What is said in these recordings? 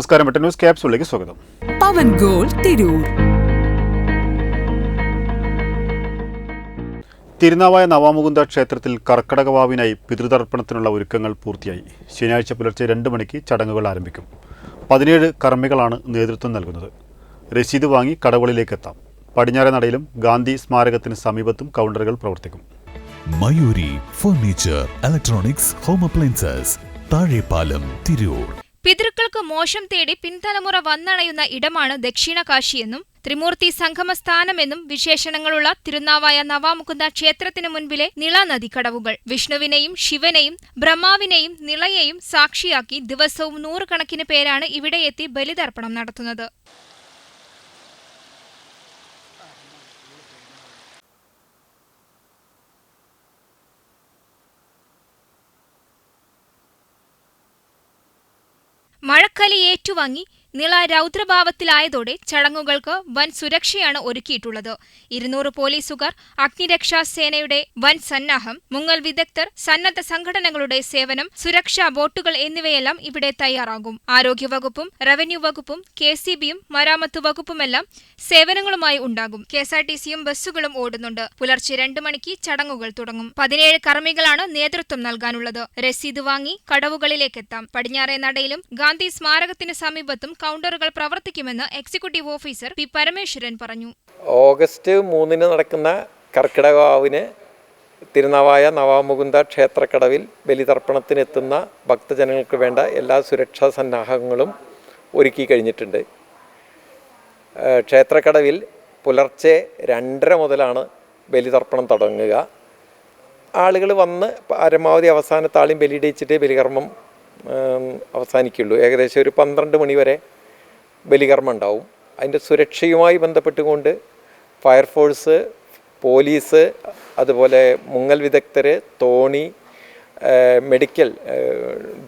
നമസ്കാരം. എട്ട് ന്യൂസ് ക്യാപ്സുകളിലേക്ക് സ്വാഗതം. പവൻ ഗോൾ തിരൂർ. തിരുനാവായ നവാമുകുന്ദ ക്ഷേത്രത്തിൽ കർക്കടകവാവിനായി പിതൃതർപ്പണത്തിനുള്ള ഒരുക്കങ്ങൾ പൂർത്തിയായി. ശനിയാഴ്ച പുലർച്ചെ രണ്ട് മണിക്ക് ചടങ്ങുകൾ ആരംഭിക്കും. പതിനേഴ് കർമ്മികളാണ് നേതൃത്വം നൽകുന്നത്. രസീത് വാങ്ങി കടകളിലേക്ക് എത്താം. പടിഞ്ഞാറെ നടയിലും ഗാന്ധി സ്മാരകത്തിന് സമീപത്തും കൗണ്ടറുകൾ പ്രവർത്തിക്കും. Mayuri furniture electronics home appliances Thazhepalam Tirur. പിതൃക്കൾക്ക് മോശം തേടി പിൻതലമുറ വന്നണയുന്ന ഇടമാണ് ദക്ഷിണകാശിയെന്നും ത്രിമൂർത്തി സംഗമസ്ഥാനമെന്നും വിശേഷണങ്ങളുള്ള തിരുനാവായ നവാമുകുന്ദ ക്ഷേത്രത്തിനു മുൻപിലെ നിളനദിക്കടവുകൾ വിഷ്ണുവിനെയും ശിവനെയും ബ്രഹ്മാവിനെയും നിളയെയും സാക്ഷിയാക്കി ദിവസവും നൂറുകണക്കിന് പേരാണ് ഇവിടെയെത്തി ബലിതർപ്പണം നടത്തുന്നത്. മഴക്കലി ഏറ്റുവാങ്ങി നിള രൗദ്രഭാവത്തിലായതോടെ ചടങ്ങുകൾക്ക് വൻ സുരക്ഷയാണ് ഒരുക്കിയിട്ടുള്ളത്. ഇരുന്നൂറ് പോലീസുകാർ അഗ്നിരക്ഷാ സേനയുടെ വൻ സന്നാഹം മുങ്ങൽ വിദഗ്ധർ സന്നദ്ധ സംഘടനകളുടെ സേവനം സുരക്ഷാ ബോട്ടുകൾ എന്നിവയെല്ലാം ഇവിടെ തയ്യാറാകും. ആരോഗ്യവകുപ്പും റവന്യൂ വകുപ്പും കെ സി ബിയും മരാമത്ത് വകുപ്പുമെല്ലാം സേവനങ്ങളുമായി ഉണ്ടാകും. കെ എസ് ആർ ടി സിയും ബസ്സുകളും ഓടുന്നുണ്ട്. പുലർച്ചെ രണ്ട് മണിക്ക് ചടങ്ങുകൾ തുടങ്ങും. പതിനേഴ് കർമ്മികളാണ് നേതൃത്വം നൽകാനുള്ളത്. രസീത് വാങ്ങി കടവുകളിലേക്കെത്താം. പടിഞ്ഞാറേ നടയിലും ഗാന്ധി സ്മാരകത്തിന് സമീപത്തും കൗണ്ടറുകൾ പ്രവർത്തിക്കുമെന്ന് എക്സിക്യൂട്ടീവ് ഓഫീസർ പി പരമേശ്വരൻ പറഞ്ഞു. ഓഗസ്റ്റ് മൂന്നിന് നടക്കുന്ന കർക്കിടകാവിന് തിരുനാവായ നവാമുകുന്ദ ക്ഷേത്രക്കടവിൽ ബലിതർപ്പണത്തിനെത്തുന്ന ഭക്തജനങ്ങൾക്ക് വേണ്ട എല്ലാ സുരക്ഷാ സന്നാഹങ്ങളും ഒരുക്കി കഴിഞ്ഞിട്ടുണ്ട്. ക്ഷേത്രക്കടവിൽ പുലർച്ചെ രണ്ടര മുതലാണ് ബലിതർപ്പണം തുടങ്ങുക. ആളുകൾ വന്ന് പരമാവധി അവസാനത്താളും ബലിയിടിച്ചിട്ട് ബലികർമ്മം അവസാനിക്കുള്ളൂ. ഏകദേശം ഒരു പന്ത്രണ്ട് മണിവരെ ബലികർമ്മം ഉണ്ടാവും. അതിന്റെ സുരക്ഷയുമായി ബന്ധപ്പെട്ടുകൊണ്ട് ഫയർഫോഴ്സ് പോലീസ് അതുപോലെ മുങ്ങൽ വിദഗ്ധർ തോണി മെഡിക്കൽ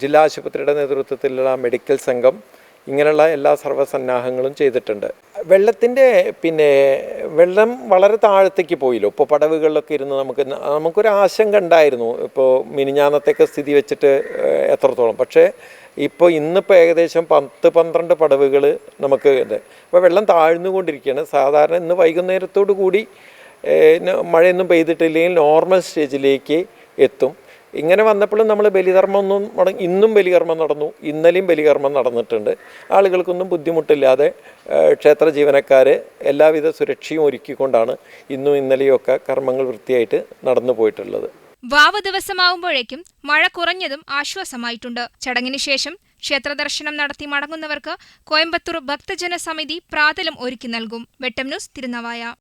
ജില്ലാ ആശുപത്രിയുടെ നേതൃത്വത്തിലുള്ള മെഡിക്കൽ സംഘം ഇങ്ങനെയുള്ള എല്ലാ സർവസന്നാഹങ്ങളും ചെയ്തിട്ടുണ്ട്. വെള്ളത്തിന്റെ പിന്നെ വെള്ളം വളരെ താഴത്തേക്ക് പോയില്ലോ. ഇപ്പോൾ പടവുകളിലൊക്കെ ഇരുന്ന് നമുക്ക് നമുക്കൊരു ആശങ്ക ഉണ്ടായിരുന്നു. ഇപ്പോൾ മിനിഞ്ഞാന്നത്തെയൊക്കെ സ്ഥിതി വെച്ചിട്ട് എത്രത്തോളം. പക്ഷേ ഇപ്പോൾ ഇന്നിപ്പോൾ ഏകദേശം പത്ത് പന്ത്രണ്ട് പടവുകൾ നമുക്ക് ഉണ്ട് അപ്പോൾ വെള്ളം താഴ്ന്നുകൊണ്ടിരിക്കുകയാണ്. സാധാരണ ഇന്ന് വൈകുന്നേരത്തോടു കൂടി മഴയൊന്നും പെയ്തിട്ടില്ലെങ്കിൽ നോർമൽ സ്റ്റേജിലേക്ക് എത്തും. ഇങ്ങനെ വന്നപ്പോഴും നമ്മൾ ബലികർമ്മം ഒന്നും മുടങ്ങി ഇന്നും ബലികർമ്മം നടന്നു ഇന്നലെയും ബലികർമ്മം നടന്നിട്ടുണ്ട്. ആളുകൾക്കൊന്നും ബുദ്ധിമുട്ടില്ലാതെ ക്ഷേത്ര ജീവനക്കാർ എല്ലാവിധ സുരക്ഷയും ഒരുക്കിക്കൊണ്ടാണ് ഇന്നും ഇന്നലെയും ഒക്കെ കർമ്മങ്ങൾ വൃത്തിയായിട്ട് നടന്നു പോയിട്ടുള്ളത്. വാവ് ദിവസമാവുമ്പോഴേക്കും മഴ കുറഞ്ഞതും ആശ്വാസമായിട്ടുണ്ട്. ചടങ്ങിന് ശേഷം ക്ഷേത്രദർശനം നടത്തി മടങ്ങുന്നവർക്ക് കോയമ്പത്തൂർ ഭക്തജന സമിതി പ്രാതലം ഒരുക്കി നൽകും. വെട്ടം ന്യൂസ് തിരുനവായ.